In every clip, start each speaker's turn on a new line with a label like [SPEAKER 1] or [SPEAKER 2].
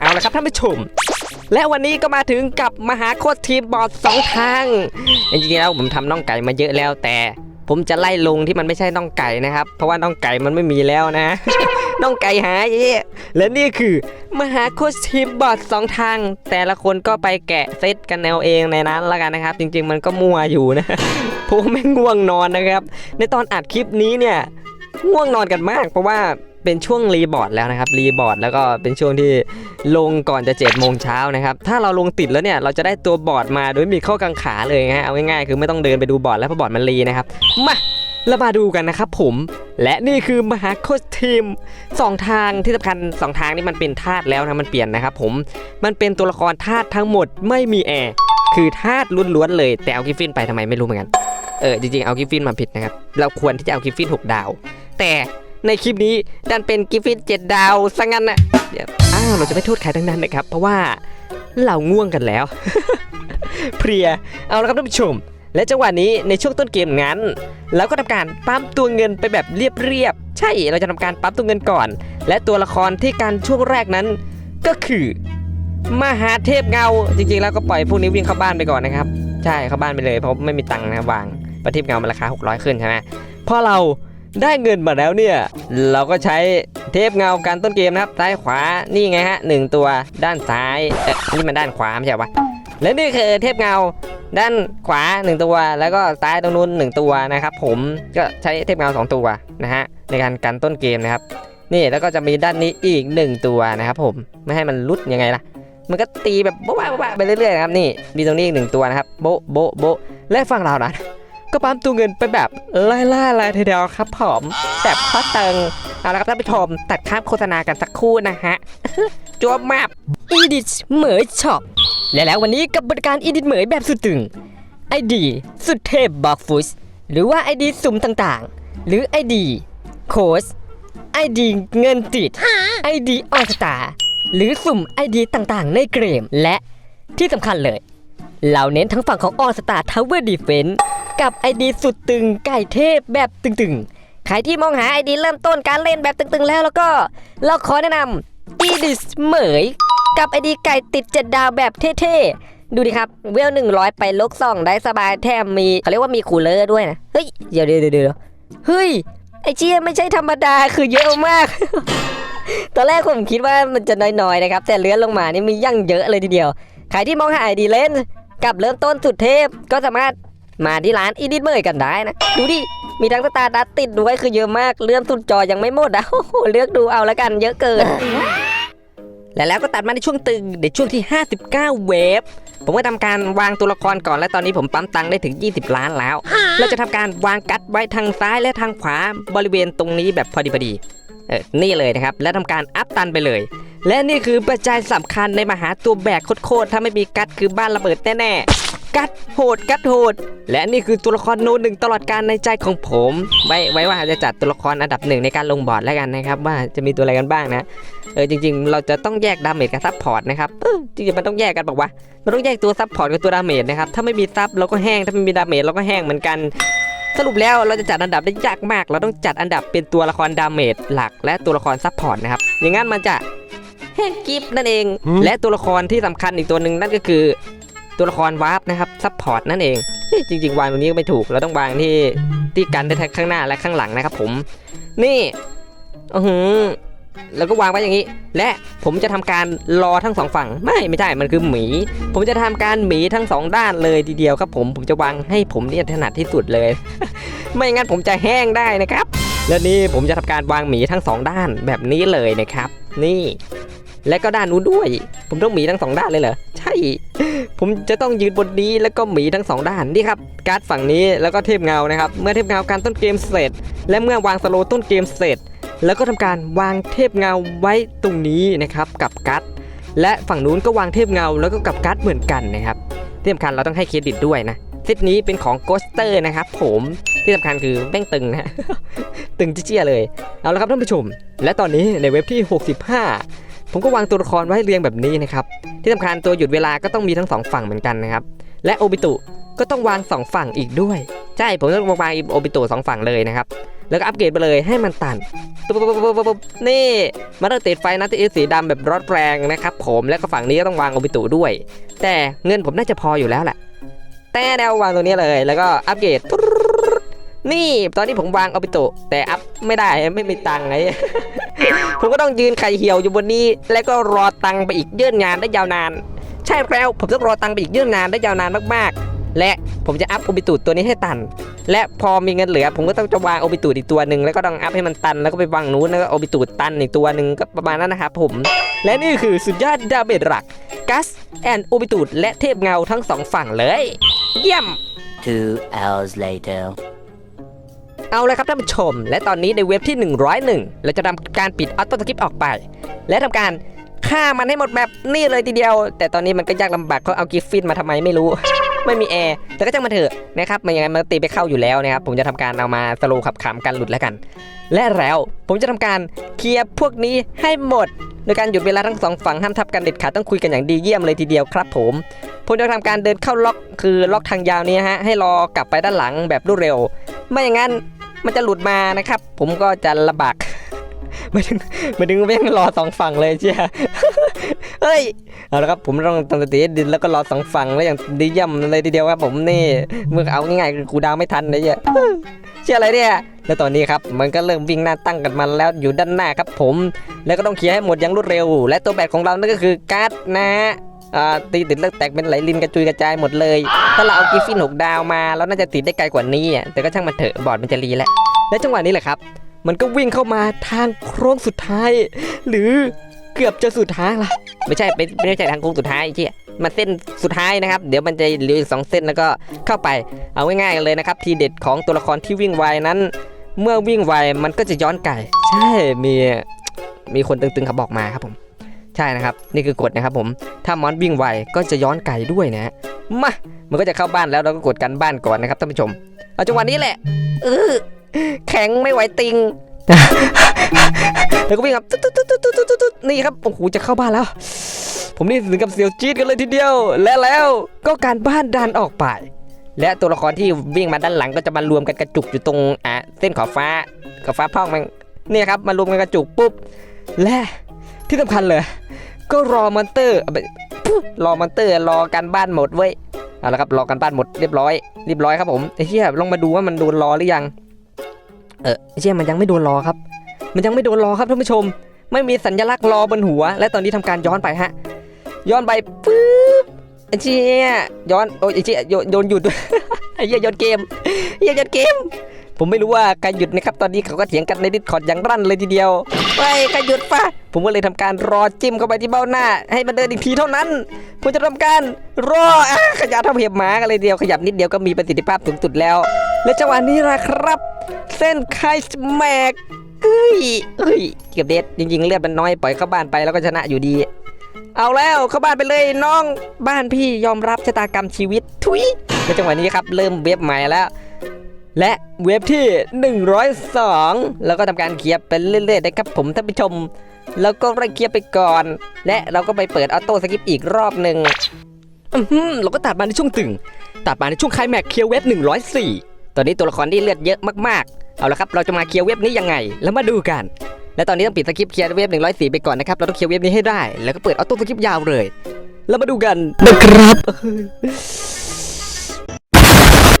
[SPEAKER 1] เอาละครับท่านผู้ชม และวันนี้ก็มาถึงกับมหาโคตรทีมบอร์ดสองทาง จริงๆแล้วผมทำน่องไก่มาเยอะแล้วแต่ ผมจะไล่ลงที่มันไม่ใช่น่องไก่นะครับ เพราะว่าน่องไก่มันไม่มีแล้วนะน่องไก่หายเย่และนี่คือ มหาโคชทีมบอร์ดสองทาง แต่ละคนก็ไปแกะเซตกันแนวเองในนั้นละกันนะครับ จริง ๆ มันก็มัวอยู่นะผมไม่ง่วงนอนนะครับ ในตอนอัดคลิปนี้เนี่ย ง่วงนอนกันมาก เพราะว่าเป็นช่วงรีบอร์ดแล้วนะครับรีบอร์ดแล้วก็เป็นช่วงที่ลงก่อนจะ7จ็ดโมงเช้านะครับถ้าเราลงติดแล้วเนี่ยเราจะได้ตัวบอร์ดมาโดยมีข้อกังขาเลยนะฮะเอาง่ายๆคือไม่ต้องเดินไปดูบอร์ดแล้วเพราะบอร์ดมันรีนะครับมาเรามาดูกันนะครับผมและนี่คือมหาโคชทีมสองทางที่สำคัญสองทางนี่มันเป็นธาตุแล้วนะมันเปลี่ยนนะครับผมมันเป็นตัวละครธาตุทั้งหมดไม่มีแอร์คือธาตุล้วนๆเลยแต่เอากิฟฟินไปทำไมไม่รู้เหมือนกันเออจริงๆเอากิฟฟินมาผิดนะครับเราควรที่จะเอากิฟฟิน6 ดาว แต่ในคลิปนี้ดันเป็นกิฟฟิน7ดดาวซะงั้นนะอ้าวเราจะไม่โทษใครทั้งนั้นนะครับ เพราะว่าเราง่วงกันแล้ว เพลียเอาละครับท่านผู้ชม และจังหวะนี้ในช่วงต้นเกมงั้นเราก็ทำการปั๊มตัวเงินไปแบบเรียบๆใช่เราจะทำการปั๊มตัวเงินก่อน และตัวละครที่การช่วงแรกนั้น ก็คือมหาเทพเงาจริงๆ แล้วก็ปล่อยพวกนี้วิ่งเข้าบ้านไปก่อนนะครับ ใช่เข้าบ้านไปเลยเพราะไม่มีตังค์นะวางประเทพเงามันราคา600 ขึ้นใช่ไหมพอเรา ได้เงินมาแล้วเนี่ย เราก็ใช้เทพเงาการต้นเกมนะครับ ซ้ายขวา นี่ไงฮะหนึ่งตัว ด้านซ้าย เอ๊ะนี่มันด้านขวาไม่ใช่ปะและนี่คือเทพเงาด้านขวา 1 ตัว แล้วก็ซ้ายตรงนู้น1ตัวนะครับ ผมก็ใช้เทพเงา 2 ตัวนะฮะในการกันต้นเกมนะครับ นี่แล้วก็จะมีด้านนี้อีก 1 ตัวนะครับ ผมไม่ให้มันลุดยังไงล่ะ มันก็ตีแบบโบ๊ะโบ๊ะไปเรื่อยๆนะครับนี่มีตรงนี้อีกหนึ่งตัวนะครับโบ๊ะโบ๊ะโบ๊ะและฝั่งเรานะ ก็ปั๊มตัวเงินไปแบบไล่ล่าๆเลยทีเดียวครับผมแบบข้อเติงเอาละครับท่านผู้ชมตัดข้ามโฆษณากันสักครู่นะฮะจวบมาบอีดิชเหมยช็อปและแล้ววันนี้กับบริการอีดิทเหมยแบบสุดตึง ID สุดเทพบอกฟุสหรือว่า ID สุ่มต่างๆ หรือ ID โค้ช ID เงินติด ID ออสตาหรือสุ่ม ID ต่างๆ ในเกมและที่สำคัญเลย เราเน้นทั้งฝั่งของออสตาทาวเวอร์ดีเฟน กับ ID สุดตึงไก่เทพแบบตึงๆ ใครที่มองหา ID เริ่มต้นการเล่นแบบตึงๆ แล้วแล้วก็ เราขอแนะนำอีดิสเหมย กับไอดีไก่ติดเจ็ดดาวแบบเท่ๆ ดูดิครับ เวลหนึ่งร้อยไปลกซองได้สบายแถมมีเขาเรียกว่ามีคูลเลอร์ด้วยนะ เฮ้ย เดี๋ยวเดี๋ยวเดี๋ยวเฮ้ย ไอเจียไม่ใช่ธรรมดาคือเยอะมากตอนแรกผมคิดว่ามันจะน้อยๆนะครับ แต่เลื่อนลงมานี่มียั่งเยอะเลยทีเดียว ใครที่มองหาไอดีเล่นกับเริ่มต้นสุดเทพก็สามารถ มาที่ร้านอีดิทเมย์กันได้นะ ดูดิ มีทั้งสตาร์ดัตติดด้วยคือเยอะมากเลื่อนสุดจอยังไม่หมดอะโอ้โหเลือกดูเอาแล้วกันเยอะเกิน และแล้วก็ตัดมาในช่วงตึงในช่วงที่ 59 เวฟผมก็ทำการวางตัวละครก่อนและตอนนี้ผมปั๊มตังค์ได้ถึง 20 ล้านแล้ว เราจะทำการวางกัดไว้ทางซ้ายและทางขวาบริเวณตรงนี้แบบพอดีพอดีเออนี่เลยนะครับ และทำการอัพตันไปเลย และนี่คือปัจจัยสำคัญในมหาตัวแบกโคตรๆถ้าไม่มีกัดคือบ้านระเบิดแน่ๆ กัดโหดกัดโหด และนี่คือตัวละครโนหนึ่งตลอดการในใจของผม ไว้ไว้ว่าจะจัดตัวละครอันดับหนึ่งในการลงบอร์ดแล้วกันนะครับ ว่าจะมีตัวอะไรกันบ้างนะเออจริงๆ เราจะต้องแยกดาเมจกับซับพอร์ตนะครับเออจริงๆมันต้องแยกกันบอกว่ามันต้องแยกตัวซับพอร์ตกับตัวดาเมจนะครับถ้าไม่มีซับเราก็แห้งถ้าไม่มีดาเมจเราก็แห้งเหมือนกันสรุปแล้วเราจะจัดอันดับได้ยากมาก เราต้องจัดอันดับเป็นตัวละครดาเมจหลัก และตัวละครซับพอร์ตนะครับอย่างงั้นมันจะแห้งกิฟนั่นเอง และตัวละครที่สำคัญอีกตัวหนึ่งนั่นก็คือ ตัวละครวาร์ปนะครับซับพอร์ตนั่นเองจริง ๆ วางตรงนี้ก็ไม่ถูก เราต้องวางที่ที่กันได้ทั้งข้างหน้าและข้างหลังนะครับผม นี่อือหือแล้วก็วางไว้อย่างนี้ และผมจะทำการรอทั้งสองฝั่ง ไม่ไม่ใช่ มันคือหมี ผมจะทำการหมีทั้งสองด้านเลยทีเดียวครับ ผมผมจะวางให้ผมเนี่ยถนัดที่สุดเลย ไม่งั้นผมจะแห้งได้นะครับ และนี่ผมจะทำการวางหมีทั้งสองด้านแบบนี้เลยนะครับ นี่ และก็ด้านนู้นด้วย ผมต้องหมีทั้งสองด้านเลยเหรอ ใช่ ผมจะต้องยืนบนนี้แล้วก็หมีทั้งสองด้านนี่ครับ การ์ดฝั่งนี้แล้วก็เทพเงานะครับ เมื่อเทพเงาการต้นเกมเสร็จ และเมื่อวางสโลต้นเกมเสร็จ แล้วก็ทำการวางเทพเงาไว้ตรงนี้นะครับกับกัดและฝั่งนู้นก็วางเทพเงาแล้วก็กับกัดเหมือนกันนะครับที่สำคัญเราต้องให้เครดิตด้วยนะเซตนี้เป็นของโกสเตอร์นะครับผมที่สำคัญคือแม่งตึงนะตึงเจี้ยเลย เอาละครับท่านผู้ชม และตอนนี้ในเว็บที่ 65 ผมก็วางตัวละครไว้เรียงแบบนี้นะครับ ที่สำคัญตัวหยุดเวลาก็ต้องมีทั้งสองฝั่งเหมือนกันนะครับ และโอบิตุก็ต้องวางสองฝั่งอีกด้วย ใช่ ผมต้องวางโอบิโตสองฝั่งเลยนะครับ แล้วก็อัปเกรดไปเลยให้มันตันปุ๊บปุ๊บปุ๊บปุ๊บนี่มันต้องติดไฟนะที่สีดำแบบร้อนแรงนะครับผม แล้วก็ฝั่งนี้ก็ต้องวางโอบิโตด้วย แต่เงินผมน่าจะพออยู่แล้วแหละ แต่แนววางตัวนี้เลย แล้วก็อัปเกรดนี่ ตอนนี้ผมวางโอบิโตแต่อัพไม่ได้ไม่มีตังค์ไง ผมก็ต้องยืนไข่เหี่ยวอยู่บนนี้ แล้วก็รอตังไปอีกเยื่นงานได้ยาวนาน ใช่แล้วผมต้องรอตังไปอีกเยื่นงานได้ยาวนานมากๆ และผมจะอัพโอบิตูดตัวนี้ให้ตัน และพอมีเงินเหลือ ผมก็ต้องจะวางโอบิตูดอีกตัวหนึ่งแล้วก็ต้องอัพให้มันตันแล้วก็ไปวางนู้นแล้วก็โอบิตูดตันอีกตัวหนึ่งก็ประมาณนั้นนะครับผม และนี่คือสุดยอดดาเมจหลักกัสแอนโอบิตูดและเทพเงาทั้งสองฝั่งเลย เยี่ยม
[SPEAKER 2] Two hours later.
[SPEAKER 1] เอาเลยครับท่านผู้ชม และตอนนี้ในเว็บที่ 101 เราจะทำการปิดออโต้สคริปต์ออกไป และทำการฆ่ามันให้หมดแบบนี่เลยทีเดียว แต่ตอนนี้มันก็ยากลำบากเขาเอากิฟฟินมาทำไมไม่รู้ ไม่มีแอร์แต่ก็จังมาเถอะนะครับมันยังไงมันตีไปเข้าอยู่แล้วนะครับผมจะทำการเอามาสโลว์ขับขำกันหลุดแล้วกัน และแล้วผมจะทำการเคลียร์พวกนี้ให้หมดโดยการหยุดเวลาทั้งสองฝั่งห้ามทับกันเด็ดขาดต้องคุยกันอย่างดีเยี่ยมเลยทีเดียวครับผมผมจะทำการเดินเข้าล็อกคือล็อกทางยาวนี้ฮะให้รอกลับไปด้านหลังแบบรวดเร็ว ไม่อย่างนั้น มันจะหลุดมานะครับ ผมก็จะลำบากม่ถึงม่ถึงเว้งรอสองฝั่งเลยเชียเฮ้ย เอาละครับผมต้องตั้งสติดินแล้วก็รอสองฝั่งแล้วอย่างดีเยี่ยมเลยทีเดียวครับผมนี่เมื่อเอาง่ายๆคือกูดาวไม่ทันเลยเนี่ยเชื่ออะไรเนี่ยแล้วตอนนี้ครับมันก็เริ่มวิ่งหน้าตั้งกันมาแล้วอยู่ด้านหน้าครับผม แล้วก็ต้องเคลียร์ให้หมดอย่างรวดเร็ว และตัวแบตของเรานั่นก็คือการ์ดนะฮะ ตีติดเลือกแตกเป็นไหลลินกระจุยกระจายหมดเลย ถ้าเราเอากิฟฟินหกดาวมาแล้วน่าจะติดได้ไกลกว่านี้อะแต่ก็ช่างมันเถอะบอร์ดมันจะรีแหละและจังหวะนี้แหละครับ มันก็วิ่งเข้ามาทางโค้งสุดท้าย หรือเกือบจะสุดท้างละไม่ใช่ไม่ไม่ใช่ทางโค้งสุดท้ายไอ้เชี่ยมันเส้นสุดท้ายนะครับ เดี๋ยวมันจะเหลืออีกสองเส้นแล้วก็เข้าไปเอาง่ายๆเลยนะครับ ทีเด็ดของตัวละครที่วิ่งไวนั้น เมื่อวิ่งไวมันก็จะย้อนไก่ ใช่มีมีคนตึงๆเขาบอกมาครับผม ใช่นะครับ นี่คือกฎนะครับผมถ้ามอนวิ่งไวก็จะย้อนไก่ด้วยนะมามันก็จะเข้าบ้านแล้วเราก็กดกันบ้านก่อนนะครับท่านผู้ชมเอาจังหวะนี้แหละเออแข็งไม่ไหวติงแล้วก็วิ่งครับตุ๊ดตุ๊ดตุ๊ดตุ๊ดตุ๊ดนี่ครับโอ้โหจะเข้าบ้านแล้ว ผมนี่ถึงกับเสียวจี๊ดกันเลยทีเดียว และแล้วก็การบ้านดันออกไป และตัวละครที่วิ่งมาด้านหลังก็จะมารวมกันกระจุกอยู่ตรงอะเส้นขอบฟ้าขอบฟ้าพ่องมันนี่ครับมารวมกันกระจุกปุ๊บและ ที่สำคัญเลย ก็รอมอนเตอร์อาไปปุ๊บรอมอนเตอร์รอการบ้านหมดเว้ยเอาละครับรอการบ้านหมดเรียบร้อยเรียบร้อยครับผมไอ้เหี้ยลองมาดูว่ามันโดนรอหรือยัง เออไอ้เหี้ยมันยังไม่โดนรอครับ มันยังไม่โดนรอครับท่านผู้ชม ไม่มีสัญลักษณ์รอบนหัว และตอนนี้ทำการย้อนไปฮะ ย้อนไปปุ๊บไอ้เชี่ยย้อนโอ้ยไอ้เชี่ยโยนโยนหยุดไอ้เหี้ยโยนเกมไอ้เหี้ยโยนเกม ผมไม่รู้ว่าการหยุดนะครับตอนนี้เขาก็เถียงกันในดิสคอร์ดอย่างรั่นเลยทีเดียว ไปกหยุดปะผมก็เลยทำการรอจิ้มเข้าไปที่เบ้าหน้า ให้มันเดินอีกทีเท่านั้น ผมจะทำการรอขยับเท่าเห็บหมากันเลยเดียวขยับนิดเดียวก็มีประสิทธิภาพสูงสุดแล้ว และจังหวะนี้ละครับ เส้นไคสแมกเอ้ยเอ้ยเกือบเด็ดจริงๆเลือดมันน้อยปล่อยเข้าบ้านไปแล้วก็ชนะอยู่ดี เอาแล้วเข้าบ้านไปเลยน้องบ้านพี่ยอมรับชะตากรรมชีวิต ทุยในจังหวะนี้ครับเริ่มเว็บใหม่แล้ว และเว็บที่ 102 แล้วก็ทำการเคลียร์ไปเรื่อยๆนะครับผมท่านผู้ชม แล้วก็ไล่เคลียร์ไปก่อน และเราก็ไปเปิดออโต้สกิปอีกรอบหนึ่งอื้อหือเราก็ตัดมาในช่วงตึง ตัดมาในช่วงไคลแม็กเคลียร์เว็บ 104 ตอนนี้ตัวละครที่เลือดเยอะมากๆ เอาละครับ เราจะมาเคลียร์เว็บนี้ยังไง แล้วมาดูกัน และตอนนี้ต้องปิดสกิปเคลียร์เว็บ 104 ไปก่อนนะครับ เราต้องเคลียร์เว็บนี้ให้ได้ แล้วก็เปิดออโต้สกิปยาวเลย แล้วมาดูกันนะครับ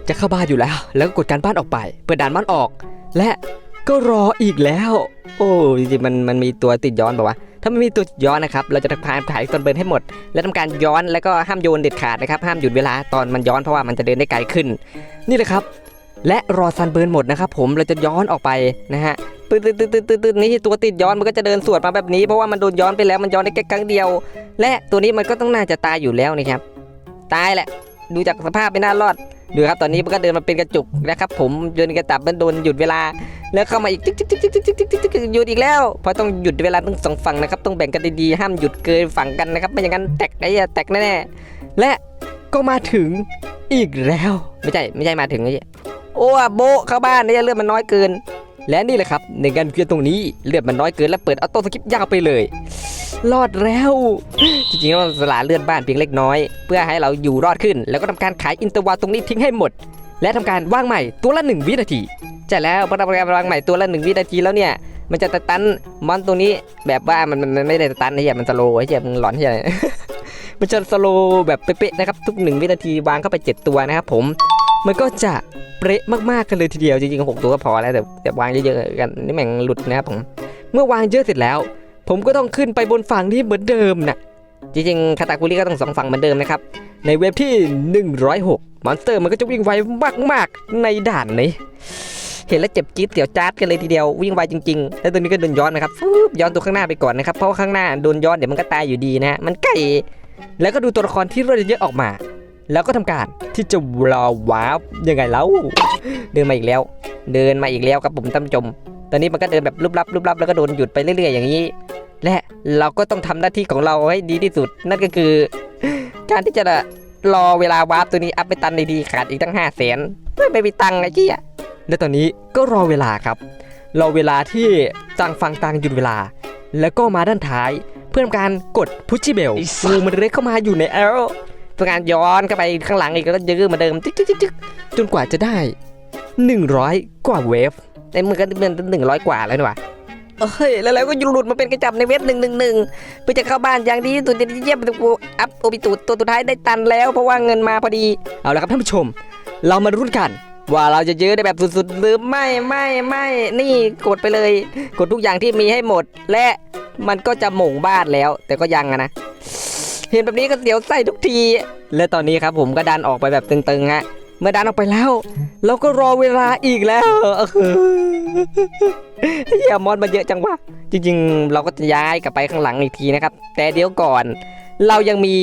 [SPEAKER 1] จะเข้าบ้านอยู่แล้ว แล้วก็กดการบ้านออกไป เปิดด่านบ้านออก และก็รออีกแล้ว โอ้จริงๆมันมันมีตัวติดย้อนป่าวะถ้าไม่มีตัวย้อนนะครับ เราจะทำการถ่ายตอนเบิร์นให้หมด และทำการย้อนแล้วก็ห้ามโยนเด็ดขาดนะครับ ห้ามหยุดเวลาตอนมันย้อนเพราะว่ามันจะเดินได้ไกลขึ้น นี่เลยครับ และรอซันเบิร์นหมดนะครับ ผมเราจะย้อนออกไปนะฮะตืดตืดตืดตืดตืดตืดนี่ตัวติดย้อนมันก็จะเดินสวนมาแบบนี้เพราะว่ามันโดนย้อนไปแล้วมันย้อนได้แค่ครั้งเดียว และตัวนี้มันก็ต้องน่าจะตายอยู่แล้วนะครับ ตายแหละ ดูจากสภาพไม่น่ารอดดูครับตอนนี้มันก็เดินมาเป็นกระจุกนะครับ ผมโยนกระตับมันโดนหยุดเวลา แล้วเข้ามาอีกหยุดอีกแล้วเพราะต้องหยุดเวลาทั้งสองฝั่งนะครับ ต้องแบ่งกันดีๆห้ามหยุดเกินฝั่งกันนะครับ ไม่อย่างนั้นแตกไอ้แตกแน่ๆและก็มาถึงอีกแล้ว ไม่ใช่ไม่ใช่มาถึงไอ้โอ้โบเข้าบ้านเนี่ยเลือดมันน้อยเกิน และนี่แหละครับในการเคลียร์ตรงนี้เลือดมันน้อยเกินและเปิดออโต้สกิปยาวไปเลย รอดแล้ว จริงๆเราสละเลือดบ้านเพียงเล็กน้อย เพื่อให้เราอยู่รอดขึ้น แล้วก็ทำการขายอินเตอร์วาตรงนี้ทิ้งให้หมด และทำการวางใหม่ตัวละ 1 วินาทีใช่แล้วพอทำการวางใหม่ตัวละ 1 วินาทีแล้วเนี่ยมันจะตันมอนตัวนี้แบบว่ามันมันไม่ได้ตันไอ้เหี้ยมันสโลว์ไอ้เหี้ยมันหลอนเหี้ยมันจะสโลว์แบบเป๊ะๆนะครับทุก 1 วินาทีวางเข้าไป 7 ตัวนะครับผม มันก็จะเป๊ะมากๆกันเลยทีเดียวจริงๆหกตัวก็พอแล้วแต่แต่วางเยอะๆกันนี่แม่งหลุดนะครับผมเมื่อวางเยอะเสร็จแล้ว ผมก็ต้องขึ้นไปบนฝั่งที่เหมือนเดิมนะจริงๆคาตาคุริก็ต้องสองฝั่งเหมือนเดิมนะครับในเว็บที่ 106 มอนสเตอร์มันก็จะวิ่งไวมากๆในด่านนี้เห็นแล้วเจ็บจี๊ดเสียวจ๊าดกันเลยทีเดียววิ่งไวจริงๆ แล้วตัวนี้ก็โดนย้อนนะครับฟึบย้อนตัวข้างหน้าไปก่อนนะครับเพราะว่าข้างหน้าโดนย้อนเดี๋ยวมันก็ตายอยู่ดีนะฮะมันใกล้แล้วก็ดูตัวละครที่รวดเยอะออกมา แล้วก็ทำการที่จะรอวาร์ปยังไงแล้วเดินมาอีกแล้ว เดินมาอีกแล้วครับผมท่านผู้ชมตอนนี้มันก็เดินแบบลุบลับลุบลับแล้วก็โดนหยุดไปเรื่อย ๆ อย่างนี้ และเราก็ต้องทำหน้าที่ของเราให้ดีที่สุด นั่นก็คือ การที่จะรอเวลาวาร์ปตัวนี้อัพไปตันดีๆขาดอีกตั้งห้าแสนเพื่อไม่มีตังค์ไอ้เจี๊ยและตอนนี้ก็รอเวลาครับ รอเวลาที่ต่างฟังต่างหยุดเวลา แล้วก็มาด้านท้าย เพื่อทำการกดพุชชิเบลงูมันเล็กเข้ามาอยู่ในแอล เพื่อการย้อนเข้าไปข้างหลังอีกแล้วก็ยื้อเหมาเดิมจึ๊กจึ๊กจึ๊กจนกว่าจะได้ 100 กว่าเวฟในมือก็เป็นหนึ่งร้อยกว่าแล้วนี่หว่าเฮ้ยแล้วแล้วก็หลุดมาเป็นกระจับในเว็บหนึ่งหนึ่งหนึ่งเพื่อจะเข้าบ้านอย่างดีที่สุดจะเยี่ยมตัวอัพโอบิตูตัวสุดท้ายได้ตันแล้วเพราะว่าเงินมาพอดีเอาละครับท่านผู้ชม เรามารุ่นกันว่าเราจะยื้อได้แบบสุดๆหรือไม่ไม่ไม่นี่กดไปเลย กดทุกอย่างที่มีให้หมด และมันก็จะหม่งบ้านแล้ว แต่ก็ยังอะนะ เห็นแบบนี้ก็เสียวไส้ทุกที และตอนนี้ครับผมก็ดันออกไปแบบตึงๆฮะเมื่อดันออกไปแล้วเราก็รอเวลาอีกแล้วเออเฮียมอนมาเยอะจังวะจริงๆ เราก็จะย้ายกลับไปข้างหลังอีกทีนะครับ แต่เดี๋ยวก่อน เรายังมี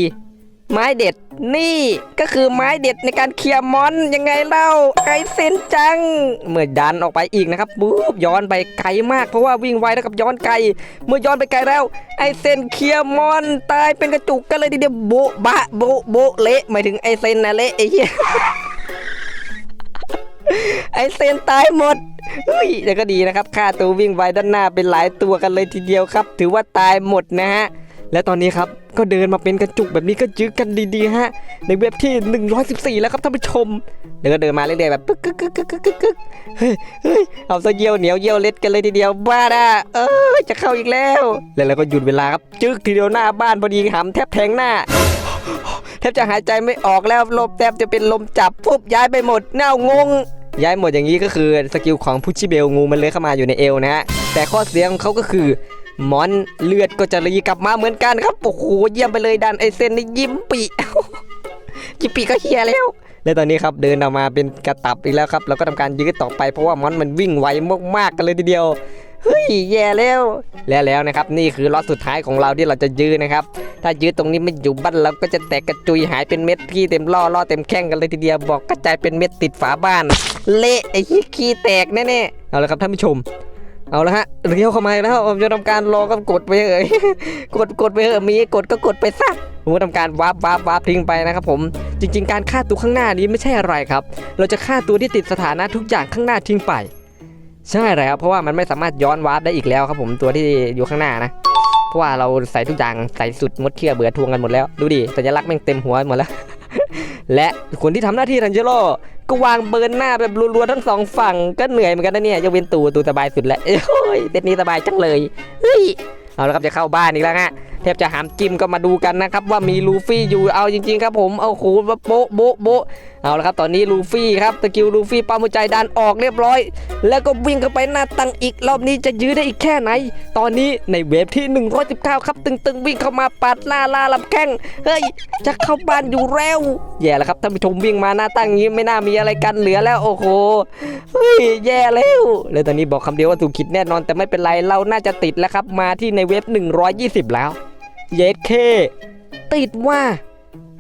[SPEAKER 1] ไม้เด็ด นี่ก็คือไม้เด็ดในการเคลียร์มอนยังไงเล่าไอเซนจัง เมื่อดันออกไปอีกนะครับปุ๊บย้อนไปไกลมากเพราะว่าวิ่งไวแล้วกับย้อนไกล เมื่อย้อนไปไกลแล้ว ไอเซนเคลียร์มอนตายเป็นกระจุกกันเลยทีเดียวโบะบะโบะโบะเละหมายถึงไอเซนนะเละไอ้เหี้ยไอเซนตายหมดเฮ้ยแต่ก็ดีนะครับค่าตัววิ่งไวด้านหน้าเป็นหลายตัวกันเลยทีเดียวครับ ถือว่าตายหมดนะฮะ และตอนนี้ครับก็เดินมาเป็นกระจุกแบบนี้ก็ยื้อกันดีๆฮะ ในเว็บที่ 114 แล้วครับท่านผู้ชมเดี๋ยวก็เดินมาเรื่อยๆแบบปึ๊กกึกกึกกึกกึกกึกเฮ้ยเฮ้ยเอาซะเยี่ยวเหนียวเยี่ยวเล็ดกันเลยทีเดียวบ้าด่ะเออจะเข้าอีกแล้ว แล้วเราก็หยุดเวลาครับจึ๊กทีเดียวหน้าบ้านพอดีหำแทบแทงหน้าแทบจะหายใจไม่ออกแล้วลมแทบจะเป็นลมจับปุ๊บย้ายไปหมดเน่างงย้ายหมดอย่างนี้ก็คือสกิลของพุชชิเบลงูมันเลยเข้ามาอยู่ในเอวนะฮะแต่ข้อเสียของเขาก็คือ มอนเลือดก็จะรีกลับมาเหมือนกันครับโอ้โหเยี่ยมไปเลยดันไอเซนนี่ยิ้มปียิ้มปีก็เฮียแล้วและตอนนี้ครับเดินออกมาเป็นกระตับอีกแล้วครับแล้วก็ทำการยื้อต่อไปเพราะว่ามอนมันวิ่งไวมากๆกันเลยทีเดียวเฮ้ยแย่แล้วและแล้วนะครับนี่คือล็อตสุดท้ายของเราที่เราจะยื้อนะครับ ถ้ายื้อตรงนี้ไม่อยู่บ้านเราก็จะแตกกระจุยหายเป็นเม็ดพี่เต็มล่อล่อเต็มแข้งกันเลยทีเดียวบอกกระจายเป็นเม็ดติดฝาบ้าน เละไอ้ขี้ขี้แตกแน่ๆเอาละครับท่านผู้ชม เอาละฮะเลี้ยวเข้ามาอีกแล้วผมจะทำการรอก็กดไปเอ่ยกดกดไปเถอมีกดก็กดไปซะผมจะทำการวาร์ปวาร์ปวาร์ปทิ้งไปนะครับผมจริง ๆ การฆ่าตัวข้างหน้านี้ไม่ใช่อะไรครับ เราจะฆ่าตัวที่ติดสถานะทุกอย่างข้างหน้าทิ้งไป ใช่เลยครับเพราะว่ามันไม่สามารถย้อนวาร์ปได้อีกแล้วครับผมตัวที่อยู่ข้างหน้านะเพราะว่าเราใส่ทุกอย่างใส่สุดงดเชื่อเบื่อทวงกันหมดแล้วดูดิสัญลักษณ์แม่งเต็มหัวหมดแล้วและคนที่ทำหน้าที่ทันเจโร่ ก็วางเบิร์นหน้าแบบรัวๆทั้งสองฝั่งก็เหนื่อยเหมือนกันนะเนี่ยยกเว้นตูตูสบายสุดแล้วเอ้ยเต็นนี้สบายจังเลยเฮ้ยเอาละครับจะเข้าบ้านอีกแล้วฮะแทบจะหามจิ้มก็มาดูกันนะครับว่ามีลูฟี่อยู่เอาจริง ๆ ครับผมเอาโหโบ๊ะโบ๊ะโบ๊ะ เอาละครับตอนนี้ลูฟี่ครับสกิลลูฟี่ปั๊มหัวใจดันออกเรียบร้อย แล้วก็วิ่งเข้าไปหน้าตังอีกรอบนี้จะยื้อได้อีกแค่ไหน ตอนนี้ในเวฟที่ 119 ครับ ตึงๆ วิ่งเข้ามาปัดหน้าล่าลำแข้งเฮ้ยจะเข้าบ้านอยู่แล้วแย่แล้วครับท่านผู้ชมวิ่งมาหน้าตั้งนี้ไม่น่ามีอะไรกันเหลือแล้วโอ้โหเฮ้ยแย่แล้วเลยตอนนี้บอกคำเดียวว่าถูกคิดแน่นอนแต่ไม่เป็นไรเราน่าจะติดแล้วครับมาที่ในเวฟ120 แล้วเยสเคติดว่า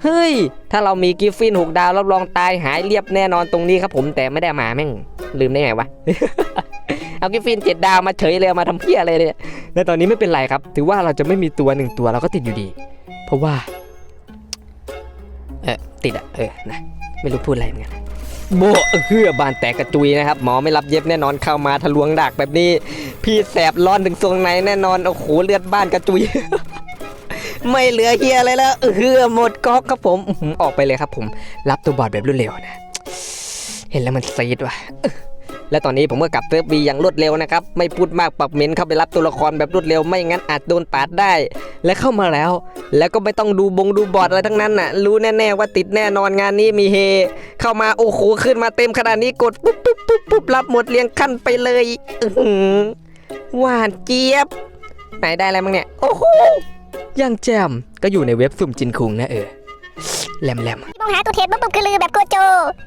[SPEAKER 1] เฮ้ย ถ้าเรามีกิฟฟินหกดาวรับรองตายหายเรียบแน่นอนตรงนี้ครับผมแต่ไม่ได้เอามาแม่งลืมได้ไงวะ เอากิฟฟินเจ็ดดาวมาเฉยเลยเอามาทำเพี้ยอะไรเนี่ยและตอนนี้ไม่เป็นไรครับ ถือว่าเราจะไม่มีตัวหนึ่งตัวเราก็ติดอยู่ดี เพราะว่า เออติดอะเออนะไม่รู้พูดอะไรเหมือนกันโบะเฮือบานแตกกระจุยนะครับ หมอไม่รับเย็บแน่นอนเข้ามาทะลวงดักแบบนี้ พี่แสบร้อนถึงทรงไหนแน่นอนโอ้โหเลือดบ้านกระจุย ไม่เหลือเฮียอะไรแล้วเฮือหมดก๊อกครับผมออกไปเลยครับผม รับตัวบอดแบบรวดเร็วนะ เห็นแล้วมันซีดว่ะและตอนนี้ผมก็กลับเซิร์ฟบีอย่างรวดเร็วนะครับ ไม่พูดมากปรับเมนเข้าไปรับตัวละครแบบรวดเร็วไม่งั้นอาจโดนปาดได้ และเข้ามาแล้ว แล้วก็ไม่ต้องดูบงดูบอร์ดอะไรทั้งนั้นน่ะ รู้แน่ๆว่าติดแน่นอนงานนี้มีเฮ เข้ามาโอ้โหขึ้นมาเต็มขนาดนี้กดปุ๊บปุ๊บปุ๊บปุ๊บรับหมดเรียงขั้นไปเลยอื้อหือหวานเจี๊ยบไหนได้อะไรมั้งเนี่ยโอ้โห อย่างแจมก็อยู่ในเว็บสุ่มจินคุงนะเออแหลมแหลม
[SPEAKER 3] มองหาตัวเทรดเบิ่มๆคือลือแบบโกโจ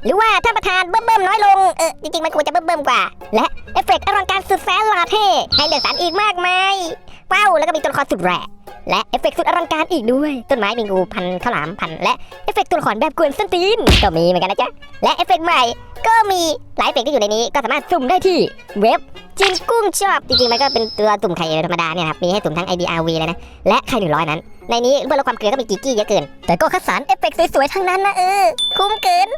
[SPEAKER 3] หรือว่าท่านประธานเบิ่มๆน้อยลง เออ จริงๆ มันควรจะเบิ่มๆกว่า และเอฟเฟกต์อลังการสุดแสนหลาเท่ให้เหลือสารอีกมากมายว้าวแล้วก็มีตัวละครสุดแรง และเอฟเฟกต์สุดอลังการอีกด้วย ต้นไม้มีงูพันข้าวหลามพัน และเอฟเฟกต์ตัวละครแบบกวนส้นตีนก็มีเหมือนกันนะจ๊ะ และเอฟเฟกต์ใหม่ก็มีหลายเอฟเฟกต์ที่อยู่ในนี้ก็สามารถสุ่มได้ที่เว็บจินกุ้งชอบ จริงๆ มันก็เป็นตัวสุ่มไข่ธรรมดาเนี่ยครับ มีให้สุ่มทั้ง IDRV เลยนะ และไข่หนึ่งร้อยนั้น ในนี้เบอร์ลดความเกลือก็มีกิกกี้เยอะเกิน แต่ก็คัดสรรเอฟเฟกต์สวยๆ ทั้งนั้นนะเออ คุ้มเกิน